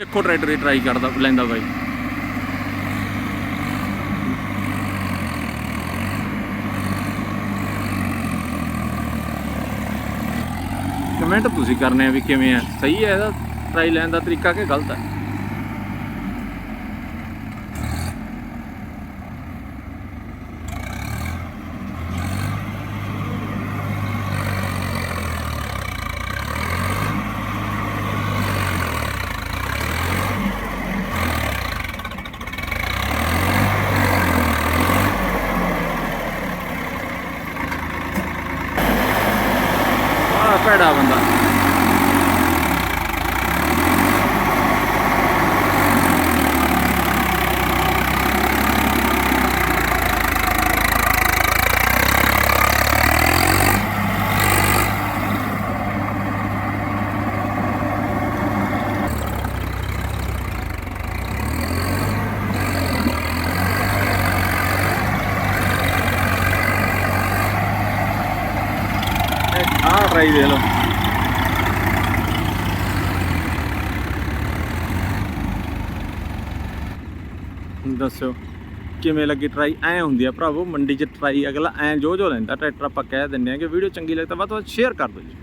ਦੇਖੋ tractor try ਕਰਦਾ, ਲੈਂਦਾ ਬਾਈ। ਕਮੈਂਟ ਤੁਸੀਂ ਕਰਨੇ ਆ ਵੀ ਕਿਵੇਂ ਆ? ਸਹੀ ਹੈ ਇਹਦਾ? ਟਰਾਈ ਲੈਣ ਦਾ ਤਰੀਕਾ ਕਿ ਗਲਤ ਹੈ ਆ ਭੈੜਾ ਬੰਦਾ। ਆਹ ਟਰਾਈ ਦੇ ਲਓ ਦੱਸੋ, ਕਿਵੇਂ ਲੱਗੀ ਟਰਾਈ ਐ ਹੁੰਦੀ ਆ ਭਰਾਵੋ, ਮੰਡੀ 'ਚ ਟਰਾਈ ਅਗਲਾ ਐ ਜੋ ਜੋ ਲੈਂਦਾ, ਟਰੈਕਟਰ ਆਪਾਂ ਕਹਿ ਦਿੰਦੇ ਆ ਕਿ ਵੀਡੀਓ ਚੰਗੀ ਲੱਗਦਾ ਵੱਧ ਤੋਂ ਵੱਧ ਸ਼ੇਅਰ ਕਰ ਦਿਓ ਜੀ।